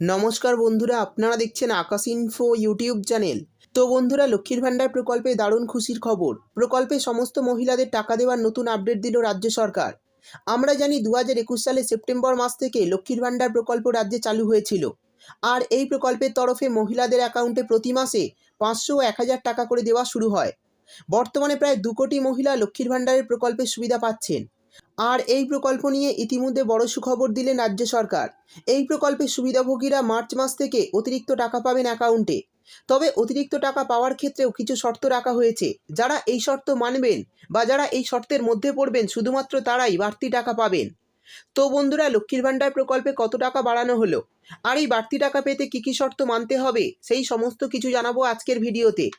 নমস্কার বন্ধুরা, আপনারা দেখছেন আকাশ ইনফো ইউটিউব চ্যানেল তো বন্ধুরা, লক্ষ্মীর ভাণ্ডার প্রকল্পে দারুণ খুশির খবর। প্রকল্পে সমস্ত মহিলাদের টাকা দেওয়ার নতুন আপডেট দিল রাজ্য সরকার। আমরা জানি দু হাজার একুশ সালে সেপ্টেম্বর মাস থেকে লক্ষ্মীর ভাণ্ডার প্রকল্প রাজ্যে চালু হয়েছিল। আর এই প্রকল্পের তরফে মহিলাদের অ্যাকাউন্টে প্রতি মাসে পাঁচশো ও এক হাজার টাকা করে দেওয়া শুরু হয়। বর্তমানে প্রায় দু কোটি মহিলা লক্ষ্মীর ভাণ্ডারের প্রকল্পের সুবিধা পাচ্ছেন। আর এই প্রকল্প নিয়ে ইতিমধ্যে বড় সুখবর দিলেন রাজ্য সরকার। এই প্রকল্পের সুবিধাভোগীরা মার্চ মাস থেকে অতিরিক্ত টাকা পাবেন অ্যাকাউন্টে। তবে অতিরিক্ত টাকা পাওয়ার ক্ষেত্রেও কিছু শর্ত রাখা হয়েছে। যারা এই শর্ত মানবেন বা যারা এই শর্তের মধ্যে পড়বেন, শুধুমাত্র তারাই বাড়তি টাকা পাবেন। তো বন্ধুরা, লক্ষ্মীর ভাণ্ডার প্রকল্পে কত টাকা বাড়ানো হলো? আর এই বাড়তি টাকা পেতে কী কী শর্ত মানতে হবে? সেই সমস্ত কিছু জানাব আজকের ভিডিওতে।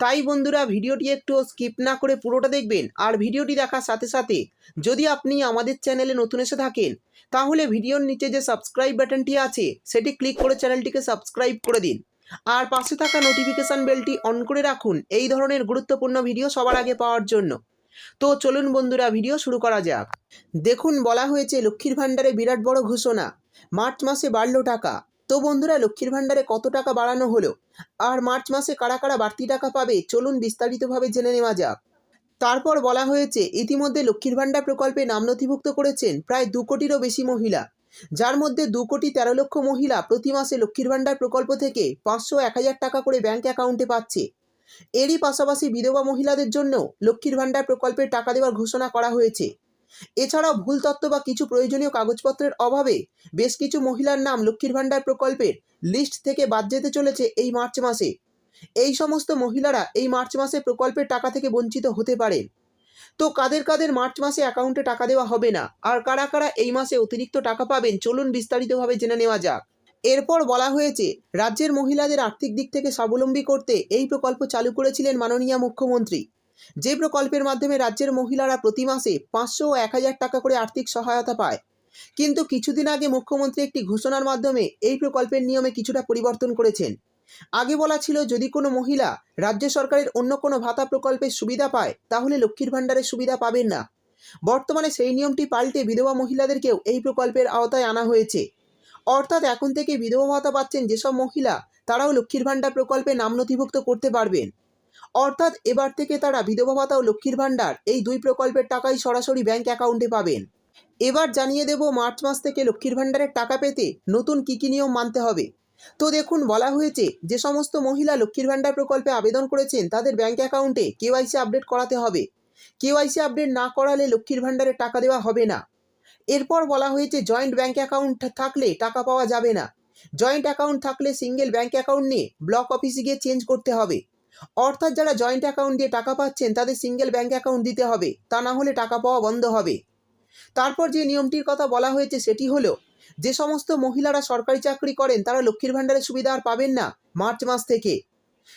তাই বন্ধুরা ভিডিওটি একটু স্কিপ না করে পুরোটা দেখবেন আর ভিডিওটি দেখার সাথে সাথে যদি আপনি আমাদের চ্যানেলে নতুন এসে থাকেন, তাহলে ভিডিওর নিচে যে সাবস্ক্রাইব বাটনটি আছে, সেটি ক্লিক করে চ্যানেলটিকে সাবস্ক্রাইব করে দিন। আর পাশে থাকা নোটিফিকেশান বেলটি অন করে রাখুন এই ধরনের গুরুত্বপূর্ণ ভিডিও সবার আগে পাওয়ার জন্য। তো চলুন বন্ধুরা ভিডিও শুরু করা যাক। দেখুন, বলা হয়েছে লক্ষ্মীর ভাণ্ডারে বিরাট বড় ঘোষণা, মার্চ মাসে বাড়লো টাকা। তো বন্ধুরা, লক্ষ্মীর ভাণ্ডারে কত টাকা বাড়ানো হলো? আর মার্চ মাসে কারা কারা বাড়তি টাকা পাবে? চলুন বিস্তারিতভাবে জেনে নেওয়া যাক। তারপর বলা হয়েছে, ইতিমধ্যে লক্ষ্মীর ভাণ্ডার প্রকল্পে নাম নথিভুক্ত করেছেন প্রায় দু কোটিরও বেশি মহিলা। যার মধ্যে দু কোটি তেরো লক্ষ মহিলা প্রতি মাসে লক্ষ্মীর ভাণ্ডার প্রকল্প থেকে পাঁচশো এক হাজার টাকা করে ব্যাংক অ্যাকাউন্টে পাচ্ছে। এরই পাশাপাশি বিধবা মহিলাদের জন্য লক্ষ্মীর ভাণ্ডার প্রকল্পের টাকা দেওয়ার ঘোষণা করা হয়েছে। এছাড়াও ভুল তথ্য বা কিছু প্রয়োজনীয় কাগজপত্রের অভাবে বেশ কিছু মহিলার নাম লক্ষ্মীর ভাণ্ডার প্রকল্পের লিস্ট থেকে বাদ যেতে চলেছে এই মার্চ মাসে। এই সমস্ত মহিলারা এই মার্চ মাসে প্রকল্পের টাকা থেকে বঞ্চিত হতে পারেন তো কাদের কাদের মার্চ মাসে অ্যাকাউন্টে টাকা দেওয়া হবে না? আর কারা কারা এই মাসে অতিরিক্ত টাকা পাবেন? চলুন বিস্তারিতভাবে জেনে নেওয়া যাক। এরপর বলা হয়েছে, রাজ্যের মহিলাদের আর্থিক দিক থেকে স্বাবলম্বী করতে এই প্রকল্প চালু করেছিলেন মাননীয় মুখ্যমন্ত্রী। যে প্রকল্পের মাধ্যমে রাজ্যের মহিলারা প্রতি মাসে পাঁচশো ও এক হাজার টাকা করে আর্থিক সহায়তা পায়। কিন্তু কিছুদিন আগে মুখ্যমন্ত্রী একটি ঘোষণার মাধ্যমে এই প্রকল্পের নিয়মে কিছুটা পরিবর্তন করেছেন। আগে বলা ছিল, যদি কোনো মহিলা রাজ্য সরকারের অন্য কোনো ভাতা প্রকল্পের সুবিধা পায়, তাহলে লক্ষ্মীর ভাণ্ডারের সুবিধা পাবেন না। বর্তমানে সেই নিয়মটি পাল্টে বিধবা মহিলাদেরকেও এই প্রকল্পের আওতায় আনা হয়েছে। অর্থাৎ এখন থেকে বিধবা ভাতা পাচ্ছেন যেসব মহিলা, তারাও লক্ষ্মীর ভাণ্ডার প্রকল্পে নাম নথিভুক্ত করতে পারবেন। অর্থাৎ এবার থেকে তারা বিধবা ভাতা ও লক্ষ্মীর ভাণ্ডার, এই দুই প্রকল্পের টাকাই সরাসরি ব্যাংক অ্যাকাউন্টে পাবেন। এবার জানিয়ে দেব মার্চ মাস থেকে লক্ষ্মীর ভাণ্ডারের টাকা পেতে নতুন কী কী নিয়ম মানতে হবে। তো দেখুন, বলা হয়েছে, যে সমস্ত মহিলা লক্ষ্মীর ভাণ্ডার প্রকল্পে আবেদন করেছেন, তাদের ব্যাংক অ্যাকাউন্টে কেওয়াইসি আপডেট করাতে হবে। কেওয়াইসি আপডেট না করালে লক্ষ্মীর ভাণ্ডারের টাকা দেওয়া হবে না। এরপর বলা হয়েছে জয়েন্ট ব্যাংক অ্যাকাউন্ট থাকলে টাকা পাওয়া যাবে না। জয়েন্ট অ্যাকাউন্ট থাকলে সিঙ্গেল ব্যাংক অ্যাকাউন্ট নিয়ে ব্লক অফিসে গিয়ে চেঞ্জ করতে হবে। অর্থাৎ যারা জয়েন্ট অ্যাকাউন্ট দিয়ে টাকা পাচ্ছেন, তাদের সিঙ্গেল ব্যাঙ্ক অ্যাকাউন্ট দিতে হবে। তা না হলে টাকা পাওয়া বন্ধ হবে। তারপর যে নিয়মটির কথা বলা হয়েছে, সেটি হলো, যে সমস্ত মহিলারা সরকারি চাকরি করেন, তারা লক্ষ্মীর ভাণ্ডারের সুবিধা আর পাবেন না মার্চ মাস থেকে।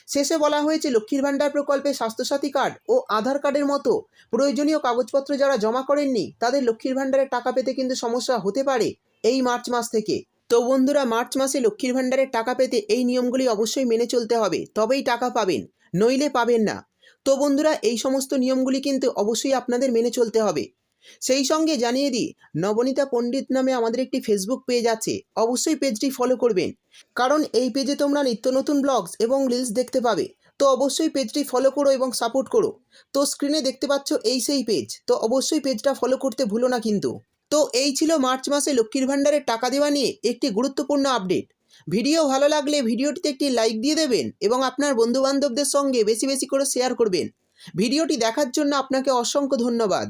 শেষে বলা হয়েছে, লক্ষ্মীর ভাণ্ডার প্রকল্পে স্বাস্থ্যসাথী কার্ড ও আধার কার্ডের মতো প্রয়োজনীয় কাগজপত্র যারা জমা করেননি, তাদের লক্ষ্মীর ভাণ্ডারের টাকা পেতে কিন্তু সমস্যা হতে পারে এই মার্চ মাস থেকে। তো বন্ধুরা, মার্চ মাসে লক্ষ্মীর ভাণ্ডারের টাকা পেতে এই নিয়মগুলি অবশ্যই মেনে চলতে হবে। তবেই টাকা পাবেন, নইলে পাবেন না। তো বন্ধুরা, এই সমস্ত নিয়মগুলি কিন্তু অবশ্যই আপনাদের মেনে চলতে হবে। সেই সঙ্গে জানিয়ে দিই, নবনীতা পণ্ডিত নামে আমাদের একটি ফেসবুক পেজ আছে। অবশ্যই পেজটি ফলো করবেন। কারণ এই পেজে তোমরা নিত্য নতুন ব্লগস এবং রিলস দেখতে পাবে। তো অবশ্যই পেজটি ফলো করো এবং সাপোর্ট করো। তো স্ক্রিনে দেখতে পাচ্ছ এই সেই পেজ তো অবশ্যই পেজটা ফলো করতে ভুলো না কিন্তু। তো এই ছিল মার্চ মাসে লক্ষ্মীর ভাণ্ডারের টাকা দেওয়া নিয়ে একটি গুরুত্বপূর্ণ আপডেট। ভিডিও ভালো লাগলে ভিডিওটিতে একটি লাইক দিয়ে দেবেন এবং আপনার বন্ধুবান্ধবদের সঙ্গে বেশি বেশি করে শেয়ার করবেন। ভিডিওটি দেখার জন্য আপনাকে অসংখ্য ধন্যবাদ।